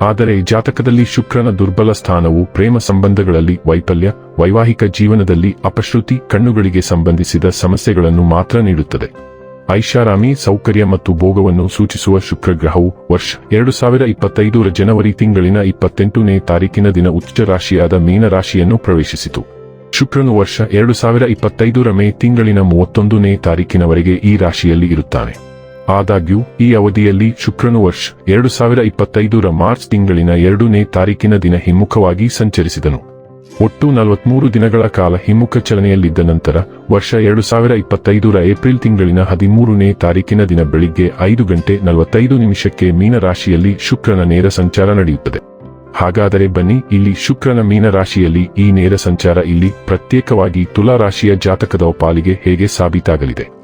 ಆದರೆ ಜಾತಕದಲ್ಲಿ ಶುಕ್ರನ ದುರ್ಬಲ ಸ್ಥಾನವು ಪ್ರೇಮ ಸಂಬಂಧಗಳಲ್ಲಿ ವೈಫಲ್ಯ, ವೈವಾಹಿಕ ಜೀವನದಲ್ಲಿ ಅಪಶ್ರುತಿ, ಕಣ್ಣುಗಳಿಗೆ ಸಂಬಂಧಿಸಿದ ಸಮಸ್ಯೆಗಳನ್ನು ಮಾತ್ರ ನೀಡುತ್ತದೆ. ಐಷಾರಾಮಿ ಸೌಕರ್ಯ ಮತ್ತು ಭೋಗವನ್ನು ಸೂಚಿಸುವ ಶುಕ್ರ ಗ್ರಹವು ವರ್ಷ ಎರಡು ಸಾವಿರ ಇಪ್ಪತ್ತೈದರ ಜನವರಿ ತಿಂಗಳಿನ ಇಪ್ಪತ್ತೆಂಟನೇ ತಾರೀಕಿನ ದಿನ ಉಚ್ಚ ರಾಶಿಯಾದ ಮೀನರಾಶಿಯನ್ನು ಪ್ರವೇಶಿಸಿತು. ಶುಕ್ರನು ವರ್ಷ ಎರಡು ಸಾವಿರ ಇಪ್ಪತ್ತೈದರ ಮೇ ತಿಂಗಳಿನ ಮೂವತ್ತೊಂದನೇ ತಾರೀಕಿನವರೆಗೆ ಈ ರಾಶಿಯಲ್ಲಿ ಇರುತ್ತಾನೆ. ಆದಾಗ್ಯೂ, ಈ ಅವಧಿಯಲ್ಲಿ ಶುಕ್ರನು ವರ್ಷ ಎರಡು ಸಾವಿರ ಇಪ್ಪತ್ತೈದರ ಮಾರ್ಚ್ ತಿಂಗಳಿನ ಎರಡನೇ ತಾರೀಕಿನ ದಿನ ಹಿಮ್ಮುಖವಾಗಿ ಸಂಚರಿಸಿದನು. ಒಟ್ಟು ನಲವತ್ಮೂರು ದಿನಗಳ ಕಾಲ ಹಿಮ್ಮುಖ ಚಲನೆಯಲ್ಲಿದ್ದ ನಂತರ, ವರ್ಷ ಎರಡು ಸಾವಿರ ಇಪ್ಪತ್ತೈದರ ಏಪ್ರಿಲ್ ತಿಂಗಳಿನ ಹದಿಮೂರನೇ ತಾರೀಕಿನ ದಿನ ಬೆಳಿಗ್ಗೆ ಐದು ಗಂಟೆ ನಲವತ್ತೈದು ನಿಮಿಷಕ್ಕೆ ಮೀನರಾಶಿಯಲ್ಲಿ ಶುಕ್ರನ ನೇರ ಸಂಚಾರ ನಡೆಯುತ್ತದೆ. ಹಾಗಾದರೆ ಬನ್ನಿ, ಇಲ್ಲಿ ಶುಕ್ರನ ಮೀನರಾಶಿಯಲ್ಲಿ ಈ ನೇರ ಸಂಚಾರ ಇಲ್ಲಿ ಪ್ರತ್ಯೇಕವಾಗಿ ತುಲಾ ರಾಶಿಯ ಜಾತಕದ ಪಾಲಿಗೆ ಹೇಗೆ ಸಾಬೀತಾಗಲಿದೆ?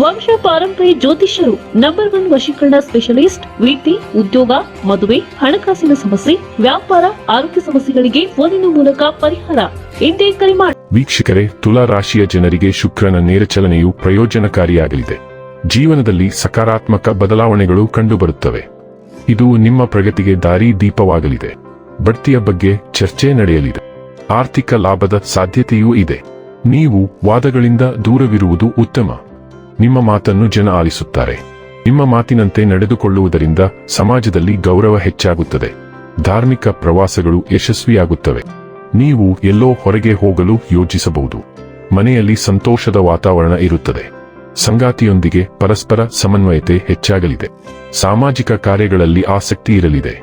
ವಂಶ ಪಾರಂಪರ್ಯ ಜ್ಯೋತಿಷ್ಯರು ನಂಬರ್ ಒನ್ ವಶೀಕರಣ ಸ್ಪೆಷಲಿಸ್ಟ್ ವೃತ್ತಿ ಉದ್ಯೋಗ, ಮದುವೆ, ಹಣಕಾಸಿನ ಸಮಸ್ಯೆ, ವ್ಯಾಪಾರ, ಆರೋಗ್ಯ ಸಮಸ್ಯೆಗಳಿಗೆ ಫೋನಿನ ಮೂಲಕ ಪರಿಹಾರ. ಎಂದೇ ಕರೆ ಮಾಡಿ ವೀಕ್ಷಕರೇ, ತುಲಾ ರಾಶಿಯ ಜನರಿಗೆ ಶುಕ್ರನ ನೇರ ಚಲನೆಯು ಪ್ರಯೋಜನಕಾರಿಯಾಗಲಿದೆ. ಜೀವನದಲ್ಲಿ ಸಕಾರಾತ್ಮಕ ಬದಲಾವಣೆಗಳು ಕಂಡುಬರುತ್ತವೆ. ಇದು ನಿಮ್ಮ ಪ್ರಗತಿಗೆ ದಾರಿ ದೀಪವಾಗಲಿದೆ. ಬಡ್ತಿಯ ಬಗ್ಗೆ ಚರ್ಚೆ ನಡೆಯಲಿದೆ. ಆರ್ಥಿಕ ಲಾಭದ ಸಾಧ್ಯತೆಯೂ ಇದೆ. ನೀವು ವಾದಗಳಿಂದ ದೂರವಿರುವುದು ಉತ್ತಮ. ನಿಮ್ಮ ಮಾತನ್ನು ಜನ ಆಲಿಸುತ್ತಾರೆ. ನಿಮ್ಮ ಮಾತಿನಂತೆ ನಡೆದುಕೊಳ್ಳುವುದರಿಂದ ಸಮಾಜದಲ್ಲಿ ಗೌರವ ಹೆಚ್ಚಾಗುತ್ತದೆ. ಧಾರ್ಮಿಕ ಪ್ರವಾಸಗಳು ಯಶಸ್ವಿಯಾಗುತ್ತವೆ. ನೀವು ಎಲ್ಲೋ ಹೊರಗೆ ಹೋಗಲು ಯೋಜಿಸಬಹುದು. ಮನೆಯಲ್ಲಿ ಸಂತೋಷದ ವಾತಾವರಣ ಇರುತ್ತದೆ. ಸಂಗಾತಿಯೊಂದಿಗೆ ಪರಸ್ಪರ ಸಮನ್ವಯತೆ ಹೆಚ್ಚಾಗಲಿದೆ. ಸಾಮಾಜಿಕ ಕಾರ್ಯಗಳಲ್ಲಿ ಆಸಕ್ತಿ ಇರಲಿದೆ.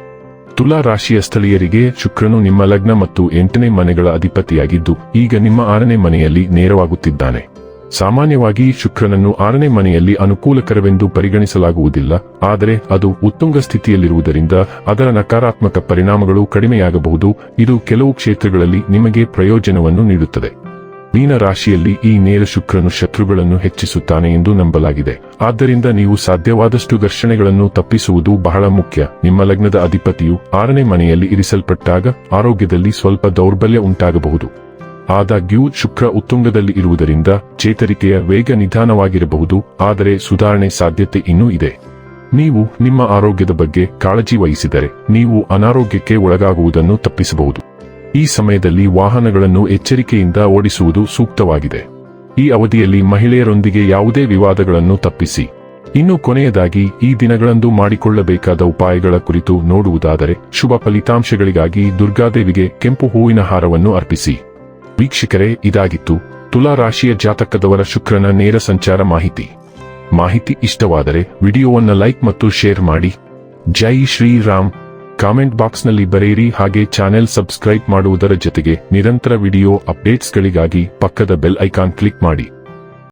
ತುಲಾ ರಾಶಿಯ ಸ್ಥಳೀಯರಿಗೆ ಶುಕ್ರನು ನಿಮ್ಮ ಲಗ್ನ ಮತ್ತು ಎಂಟನೇ ಮನೆಗಳ ಅಧಿಪತಿಯಾಗಿದ್ದು, ಈಗ ನಿಮ್ಮ ಆರನೇ ಮನೆಯಲ್ಲಿ ನೇರವಾಗುತ್ತಿದ್ದಾನೆ. ಸಾಮಾನ್ಯವಾಗಿ ಶುಕ್ರನನ್ನು ಆರನೇ ಮನೆಯಲ್ಲಿ ಅನುಕೂಲಕರವೆಂದು ಪರಿಗಣಿಸಲಾಗುವುದಿಲ್ಲ, ಆದರೆ ಅದು ಉತ್ತುಂಗ ಸ್ಥಿತಿಯಲ್ಲಿರುವುದರಿಂದ ಅದರ ನಕಾರಾತ್ಮಕ ಪರಿಣಾಮಗಳು ಕಡಿಮೆಯಾಗಬಹುದು. ಇದು ಕೆಲವು ಕ್ಷೇತ್ರಗಳಲ್ಲಿ ನಿಮಗೆ ಪ್ರಯೋಜನವನ್ನು ನೀಡುತ್ತದೆ. ಮೀನ ರಾಶಿಯಲ್ಲಿ ಈ ನೇರ ಶುಕ್ರನು ಶತ್ರುಗಳನ್ನು ಹೆಚ್ಚಿಸುತ್ತಾನೆ ಎಂದು ನಂಬಲಾಗಿದೆ. ಆದ್ದರಿಂದ ನೀವು ಸಾಧ್ಯವಾದಷ್ಟು ಘರ್ಷಣೆಗಳನ್ನು ತಪ್ಪಿಸುವುದು ಬಹಳ ಮುಖ್ಯ. ನಿಮ್ಮ ಲಗ್ನದ ಅಧಿಪತಿಯು ಆರನೇ ಮನೆಯಲ್ಲಿ ಇರಿಸಲ್ಪಟ್ಟಾಗ ಆರೋಗ್ಯದಲ್ಲಿ ಸ್ವಲ್ಪ ದೌರ್ಬಲ್ಯ ಉಂಟಾಗಬಹುದು. ಆದಾಗ್ಯೂ ಶುಕ್ರ ಉತ್ತುಂಗದಲ್ಲಿ ಇರುವುದರಿಂದ ಚೇತರಿಕೆಯ ವೇಗ ನಿಧಾನವಾಗಿರಬಹುದು, ಆದರೆ ಸುಧಾರಣೆ ಸಾಧ್ಯತೆ ಇನ್ನೂ ಇದೆ. ನೀವು ನಿಮ್ಮ ಆರೋಗ್ಯದ ಬಗ್ಗೆ ಕಾಳಜಿ ವಹಿಸಿದರೆ ನೀವು ಅನಾರೋಗ್ಯಕ್ಕೆ ಒಳಗಾಗುವುದನ್ನು ತಪ್ಪಿಸಬಹುದು. ಈ ಸಮಯದಲ್ಲಿ ವಾಹನಗಳನ್ನು ಎಚ್ಚರಿಕೆಯಿಂದ ಓಡಿಸುವುದು ಸೂಕ್ತವಾಗಿದೆ. ಈ ಅವಧಿಯಲ್ಲಿ ಮಹಿಳೆಯರೊಂದಿಗೆ ಯಾವುದೇ ವಿವಾದಗಳನ್ನು ತಪ್ಪಿಸಿ. ಇನ್ನು ಕೊನೆಯದಾಗಿ, ಈ ದಿನಗಳಂದು ಮಾಡಿಕೊಳ್ಳಬೇಕಾದ ಉಪಾಯಗಳ ಕುರಿತು ನೋಡುವುದಾದರೆ, ಶುಭ ಫಲಿತಾಂಶಗಳಿಗಾಗಿ ದುರ್ಗಾದೇವಿಗೆ ಕೆಂಪು ಹೂವಿನ ಹಾರವನ್ನು ಅರ್ಪಿಸಿ. ವೀಕ್ಷಕರೇ, ಇದಾಗಿತ್ತು. ತುಲಾ ರಾಶಿಯ ಜಾತಕದವರ ಶುಕ್ರನ ನೇರ ಸಂಚಾರ ಮಾಹಿತಿ. ಮಾಹಿತಿ ಇಷ್ಟವಾದರೆ ವಿಡಿಯೋವನ್ನು ಲೈಕ್ ಮತ್ತು ಶೇರ್ ಮಾಡಿ. ಜೈ ಶ್ರೀರಾಮ್ ಕಾಮೆಂಟ್ ಬಾಕ್ಸ್ನಲ್ಲಿ ಬರೆಯಿರಿ ಹಾಗೆ ಚಾನೆಲ್ ಸಬ್ಸ್ಕ್ರೈಬ್ ಮಾಡುವುದರ ಜೊತೆಗೆ ನಿರಂತರ ವಿಡಿಯೋ ಅಪ್ಡೇಟ್ಸ್ಗಳಿಗಾಗಿ ಪಕ್ಕದ ಬೆಲ್ ಐಕಾನ್ ಕ್ಲಿಕ್ ಮಾಡಿ.